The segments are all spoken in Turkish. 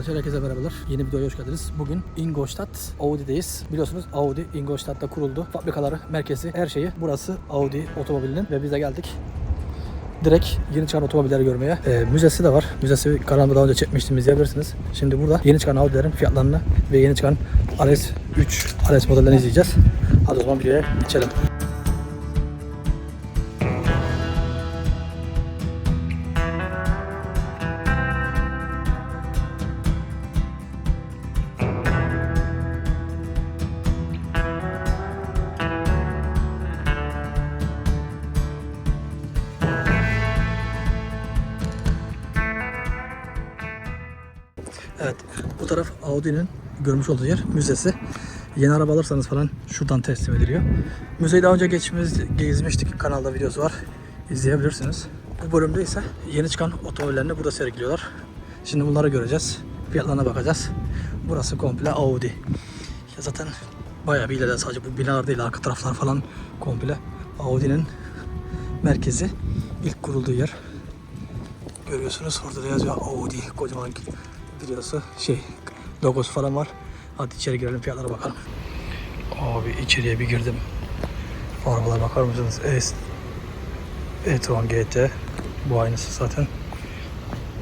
Arkadaşlar herkese merhabalar. Yeni videoya hoş geldiniz. Bugün Ingolstadt Audi'deyiz. Biliyorsunuz Audi Ingolstadt'ta kuruldu. Fabrikaları, merkezi, her şeyi. Burası Audi otomobilinin ve biz de geldik. Direkt yeni çıkan otomobilleri görmeye. Ee, müzesi de var. Müzesi kanalımda daha önce çekmiştim izleyebilirsiniz. Şimdi burada yeni çıkan Audi'lerin fiyatlarını ve yeni çıkan RS3, RS modellerini izleyeceğiz. Hadi o zaman videoya geçelim. Audi'nin görmüş olduğu yer müzesi. Yeni araba alırsanız falan şuradan teslim ediliyor. Müzeyi daha önce geçmiş, gezmiştik. Kanalda videosu var. İzleyebilirsiniz. Bu bölümde ise yeni çıkan otomobillerini burada sergiliyorlar. Şimdi bunları göreceğiz. Fiyatlarına bakacağız. Burası komple Audi. Ya zaten bayağı bir ileride sadece bu binalar değil arka taraflar falan komple Audi'nin merkezi. ilk kurulduğu yer. Görüyorsunuz orada da yazıyor Audi kocaman videosu şey logosu falan var. Hadi içeri girelim fiyatlara bakalım. Abi içeriye bir girdim. Arabalara bakar mısınız? S e-tron GT bu aynısı zaten.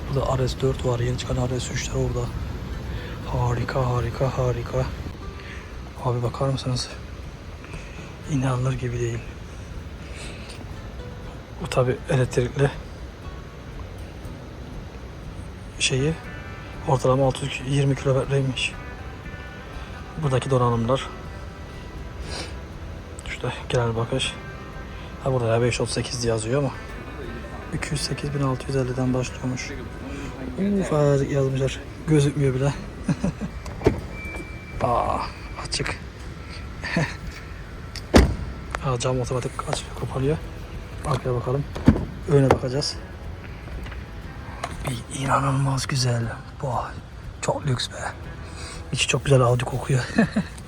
Burada RS4 var. Yeni çıkan RS3'ler orada. Harika harika harika. Abi bakar mısınız? İnanılır gibi değil. Bu tabi elektrikli şeyi ortalama 620 kilometreymiş. Buradaki donanımlar. Şurada genel bakış. Ha burada ya 538 diye yazıyor ama 208.650'den başlıyormuş. Uf azıcık yazmışlar. Gözükmüyor bile. Aa açık. Aa, cam otomatik aç kapanıyor. Arkaya bakalım. Öne bakacağız. Bir inanılmaz güzel. Vay. Çok lüks be. İçi çok güzel Audi kokuyor.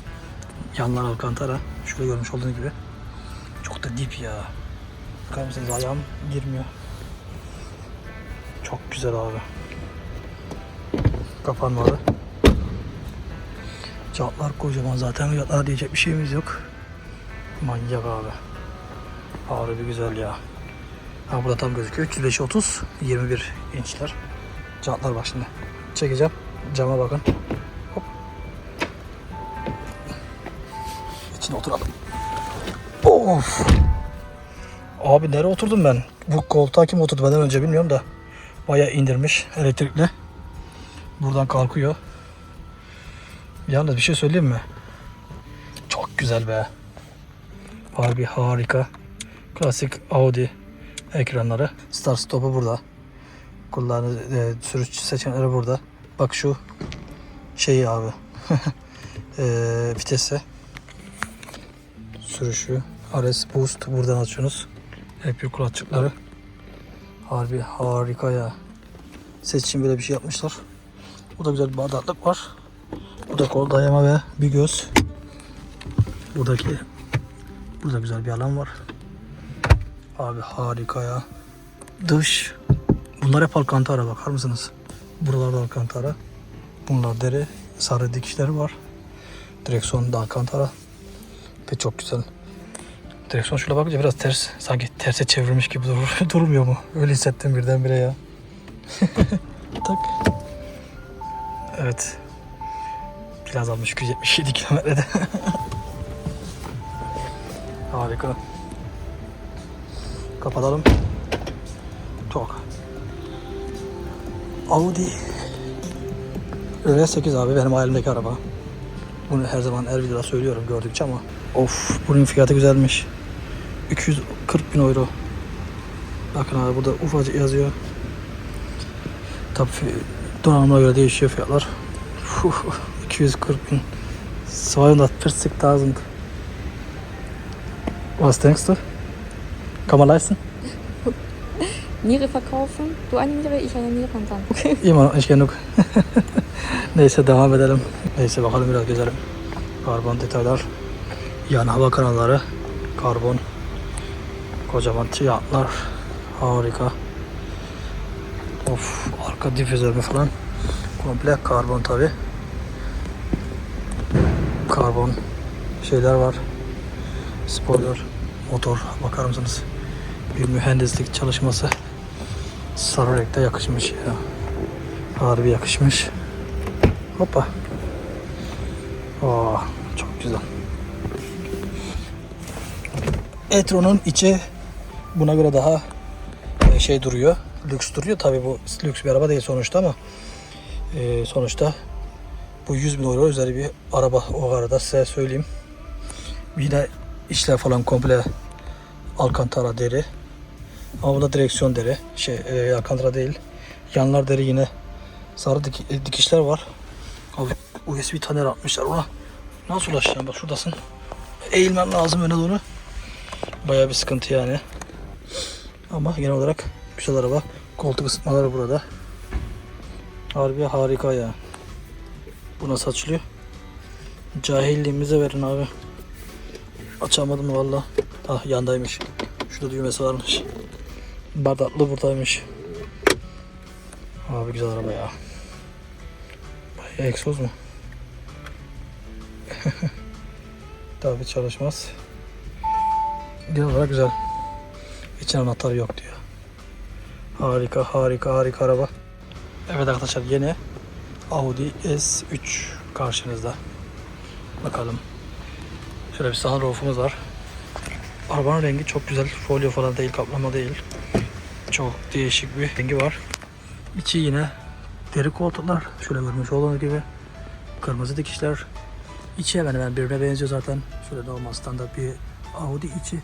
Yanlar Alcantara. Şöyle görmüş olduğunuz gibi. Çok da dip ya. Bakar mısınız ayağım girmiyor. Çok güzel abi. Kapanmadı. Çatlar kocaman zaten fiyatlara diyecek bir şeyimiz yok. Manyak abi. Harbi güzel ya. Ha burada tam gözüküyor. 305 30 21 inçler. Jantlar bak şimdi. Çekeceğim. Cama bakın. Hop. İçine oturalım. Of. Abi nereye oturdum ben? Bu koltuğa kim oturdu benden önce bilmiyorum da. Bayağı indirmiş elektrikli. Buradan kalkıyor. Yalnız bir şey söyleyeyim mi? Çok güzel be. Harbi harika. Klasik Audi ekranları. Start stop'u burada. Kullanı e, sürüş seçenekleri burada. Bak şu şeyi abi. e, vitesi. Sürüşü. RS Boost buradan açıyorsunuz. Hep bir kulakçıkları. Harbi harika ya. Ses için böyle bir şey yapmışlar. Bu da güzel bir bardaklık var. Bu da kol dayama ve bir göz. Buradaki burada güzel bir alan var. Abi harika ya. Dış. Bunlar hep alkantara bakar mısınız? Buralarda alkantara. Bunlar deri. Sarı dikişleri var. Direksiyon da alkantara. Ve çok güzel. Direksiyon şöyle bakınca biraz ters. Sanki terse çevrilmiş gibi durur, durmuyor mu? Öyle hissettim birdenbire ya. tak. Evet. Biraz almış 277 kilometrede. Harika. Kapatalım. Çok. Audi RS8 abi benim hayalimdeki araba. Bunu her zaman her videoda söylüyorum gördükçe ama of bunun fiyatı güzelmiş. 240 bin euro. Bakın abi burada ufacık yazıyor. Tabii donanıma göre değişiyor fiyatlar. Uf, 240 bin. 240.000. Was denkst du? Kann man leisten? Niere verkaufen. Du eine Niere, ich eine Niere und dann. İyi mi? Hiç genuk. Neyse devam edelim. Neyse bakalım biraz gezelim. Karbon detaylar. Yan hava kanalları. Karbon. Kocaman tiyatlar. Harika. Of arka difüzörü falan. Komple karbon tabi. Karbon şeyler var. Spoiler, motor bakar mısınız? Bir mühendislik çalışması. Sarı renkte yakışmış ya. Harbi yakışmış. Hoppa. Aa, çok güzel. Etron'un içi buna göre daha e, şey duruyor. Lüks duruyor. Tabi bu lüks bir araba değil sonuçta ama e, sonuçta bu 100 bin euro üzeri bir araba o arada size söyleyeyim. Yine işler falan komple Alcantara deri. Da direksiyon deri. Şey e, Alcantara değil. Yanlar deri yine sarı dik- e, dikişler var. Abi USB taner atmışlar ona. Nasıl ulaşacağım bak şuradasın. Eğilmen lazım öne doğru. Baya bir sıkıntı yani. Ama genel olarak güzel araba. Koltuk ısıtmaları burada. Harbi harika ya. Bu nasıl açılıyor? Cahilliğimize verin abi. Açamadım valla. Ah yandaymış. Şurada düğmesi varmış. Bardaklı buradaymış. Abi güzel araba ya. Bayağı egzoz mu? Tabii çalışmaz. Genel olarak güzel. İçin anahtarı yok diyor. Harika harika harika araba. Evet arkadaşlar yine Audi S3 karşınızda. Bakalım. Şöyle bir sunroofumuz var. Arabanın rengi çok güzel. Folyo falan değil, kaplama değil. Çok değişik bir rengi var. İçi yine deri koltuklar. Şöyle görmüş olduğunuz gibi. Kırmızı dikişler. İçi hemen hemen birbirine benziyor zaten. Şöyle normal standart bir Audi içi.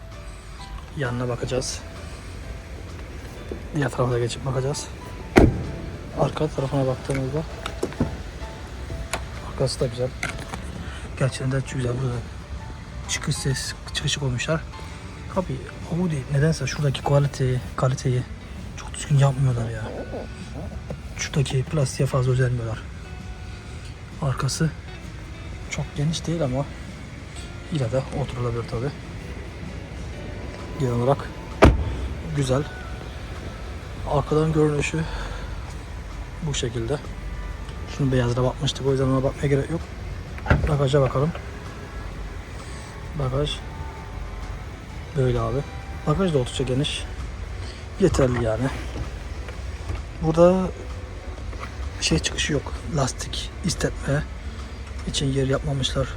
Yanına bakacağız. Diğer tarafa da geçip bakacağız. Arka tarafına baktığımızda arkası da güzel. Gerçekten de çok güzel burada. Çıkış ses, çıkışı koymuşlar. Abi Audi nedense şuradaki kaliteyi, kaliteyi düzgün yapmıyorlar ya. Şuradaki plastiğe fazla özenmiyorlar. Arkası çok geniş değil ama yine de oturulabilir tabi. Genel olarak güzel. Arkadan görünüşü bu şekilde. Şunun beyazına bakmıştık o yüzden ona bakmaya gerek yok. Bagaja bakalım. Bagaj böyle abi. Bagaj da oldukça geniş. Yeterli yani. Burada şey çıkışı yok. Lastik istetme için yer yapmamışlar.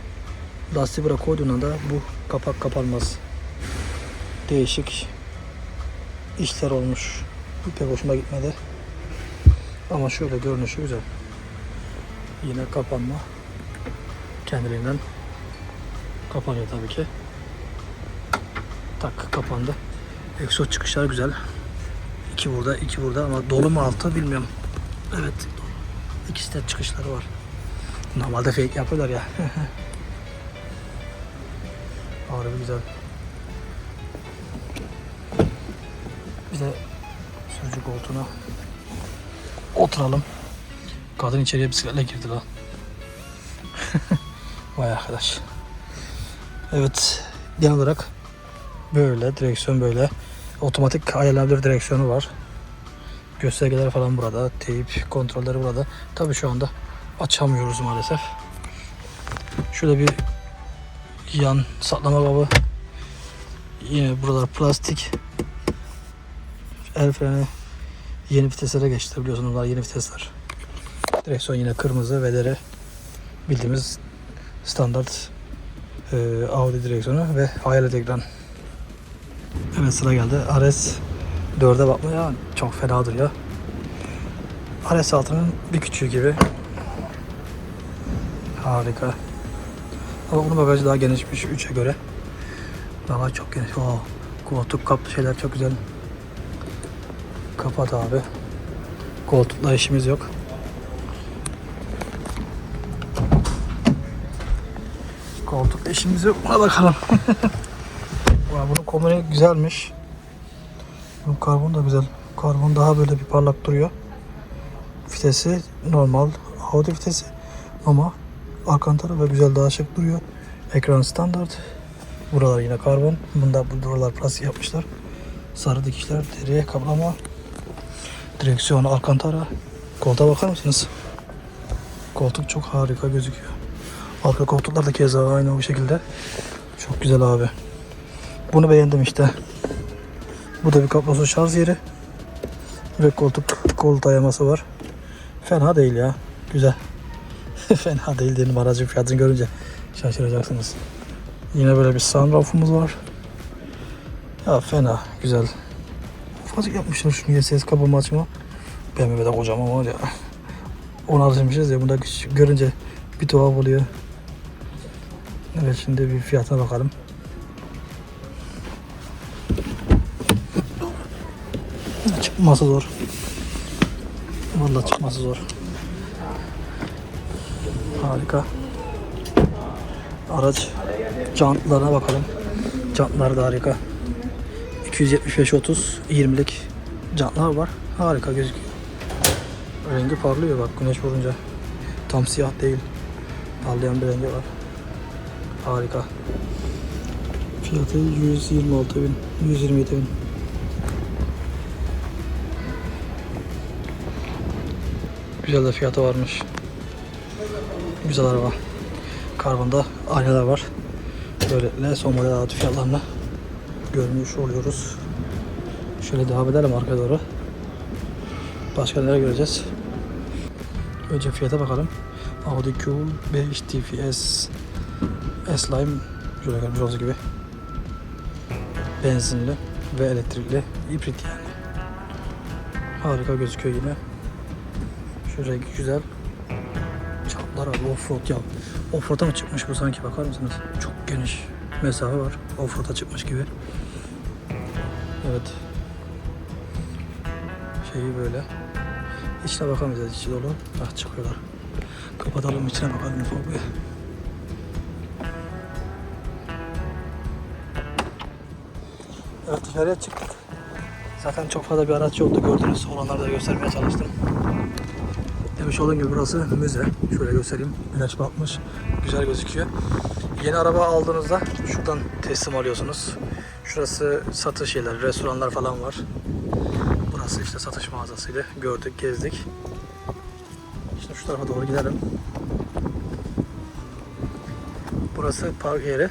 Lastiği buraya koyduğunda da bu kapak kapanmaz. Değişik işler olmuş. Bu pek hoşuma gitmedi. Ama şöyle görünüşü güzel. Yine kapanma. Kendiliğinden kapanıyor tabii ki. Tak kapandı. Egzoz çıkışlar güzel. İki burada, iki burada ama dolu mu altı bilmiyorum. Evet dolu. İkisi de çıkışları var. Normalde fake yapıyorlar ya. Harbi güzel. Bir de sürücü koltuğuna oturalım. Kadın içeriye bisikletle girdi lan. Vay arkadaş. Evet. Genel olarak böyle. Direksiyon böyle. Otomatik ayarlanabilir direksiyonu var. Göstergeler falan burada. Teyip kontrolleri burada. Tabii şu anda açamıyoruz maalesef. Şurada bir yan saklama kabı. Yine buralar plastik. El freni yeni viteslere geçti biliyorsunuz bunlar yeni vitesler. Direksiyon yine kırmızı ve bildiğimiz standart e, Audi direksiyonu ve hayalet ekran. Evet sıra geldi. RS 4'e bakmaya çok fena duruyor. RS 6'nın bir küçüğü gibi. Harika. Ama bunun bagajı daha genişmiş 3'e göre. Bagaj çok geniş. Oo, koltuk kap şeyler çok güzel. Kapat abi. Koltukla işimiz yok. Koltukla işimiz yok. Buna bakalım. Komuni güzelmiş. Bunun karbon da güzel. Karbon daha böyle bir parlak duruyor. Vitesi normal Audi vitesi ama Alcantara ve güzel daha şık duruyor. Ekran standart. Buralar yine karbon. Bunda bu buralar plastik yapmışlar. Sarı dikişler, deri kaplama. Direksiyon Alcantara. Koltuğa bakar mısınız? Koltuk çok harika gözüküyor. Arka koltuklar da keza aynı o şekilde. Çok güzel abi. Bunu beğendim işte. Bu da bir kablosuz şarj yeri. Ve koltuk kol dayaması var. Fena değil ya. Güzel. Fena değil dedim aracın fiyatını görünce şaşıracaksınız. Yine böyle bir sunroofumuz var. Ya fena, güzel. Ufacık yapmışlar şunu ses kapama açma. BMW'de kocaman var ya. Onu alışmışız ya bunda görünce bir tuhaf oluyor. Evet şimdi bir fiyatına bakalım. Çıkması zor. Vallahi çıkması zor. Harika. Araç jantlarına bakalım. Jantlar da harika. 275 30 20'lik jantlar var. Harika gözüküyor. Rengi parlıyor bak güneş vurunca. Tam siyah değil. Parlayan bir rengi var. Harika. Fiyatı 126 bin, 127 bin. Güzel de fiyatı varmış. Güzel araba. Karbonda aynalar var. Böylelikle son model Audi fiyatlarını görmüş oluyoruz. Şöyle devam edelim arkaya doğru. Başka neler göreceğiz? Önce fiyata bakalım. Audi Q5 TFS S-Line şöyle görmüş olduğunuz gibi benzinli ve elektrikli hibrit yani. Harika gözüküyor yine. Şu rengi güzel. Çaplar abi offroad ya. Offroad'a mı çıkmış bu sanki bakar mısınız? Çok geniş mesafe var. Offroad'a çıkmış gibi. Evet. Şeyi böyle. İçine bakamayacağız içi dolu. Ah çıkıyorlar. Kapatalım içine bakalım ufak. Evet dışarıya çıktık. Zaten çok fazla bir araç yoktu gördünüz. Olanları da göstermeye çalıştım. Demiş olduğum gibi burası müze. Şöyle göstereyim. Güneş batmış. Güzel gözüküyor. Yeni araba aldığınızda şuradan teslim alıyorsunuz. Şurası satış yerleri, restoranlar falan var. Burası işte satış mağazasıydı. Gördük, gezdik. Şimdi şu tarafa doğru gidelim. Burası park yeri.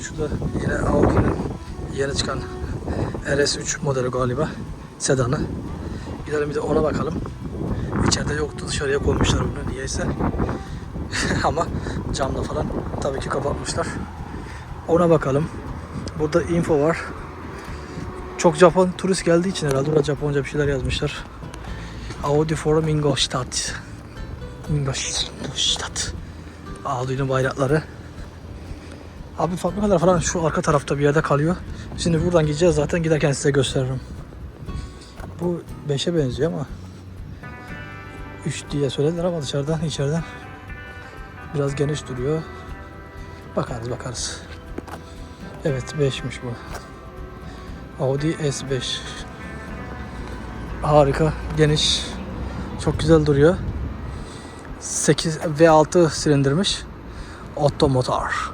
Şurada yine Audi'nin yeni çıkan RS3 modeli galiba. Sedanı. Gidelim bir de ona bakalım. İçeride yoktu. Dışarıya koymuşlar bunu niyeyse. Ama camla falan tabii ki kapatmışlar. Ona bakalım. Burada info var. Çok Japon turist geldiği için herhalde burada Japonca bir şeyler yazmışlar. Audi for Ingolstadt. Ingolstadt. Audi'nin bayrakları. Abi fabrikalar falan şu arka tarafta bir yerde kalıyor. Şimdi buradan gideceğiz zaten giderken size gösteririm. Bu 5'e benziyor ama 3 diye söylediler ama dışarıdan içeriden biraz geniş duruyor. Bakarız bakarız. Evet 5'miş bu. Audi S5. Harika, geniş. Çok güzel duruyor. 8 V6 silindirmiş. Otto motor.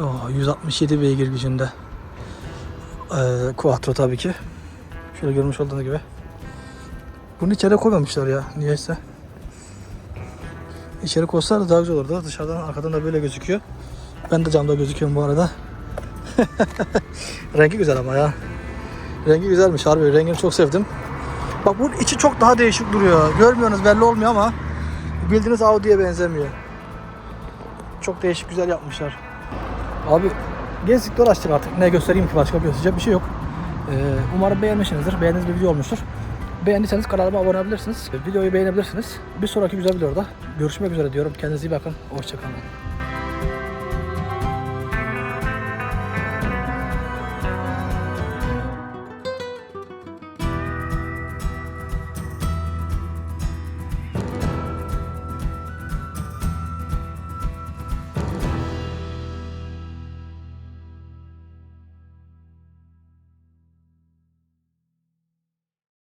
Oh, 167 beygir gücünde. Ee, Quattro tabii ki. Şöyle görmüş olduğunuz gibi. Bunu içeri koymamışlar ya niyeyse. İçeri koysalar da daha güzel olurdu. Dışarıdan arkadan da böyle gözüküyor. Ben de camda gözüküyorum bu arada. Rengi güzel ama ya. Rengi güzelmiş harbi. Rengini çok sevdim. Bak bunun içi çok daha değişik duruyor. Görmüyorsunuz belli olmuyor ama bildiğiniz Audi'ye benzemiyor. Çok değişik güzel yapmışlar. Abi gezdik dolaştık artık. Ne göstereyim ki başka gösterecek bir şey yok. Ee, umarım beğenmişsinizdir. Beğendiğiniz bir video olmuştur. Beğendiyseniz kanalıma abone olabilirsiniz. Videoyu beğenebilirsiniz. Bir sonraki güzel videoda görüşmek üzere diyorum. Kendinize iyi bakın. Hoşçakalın.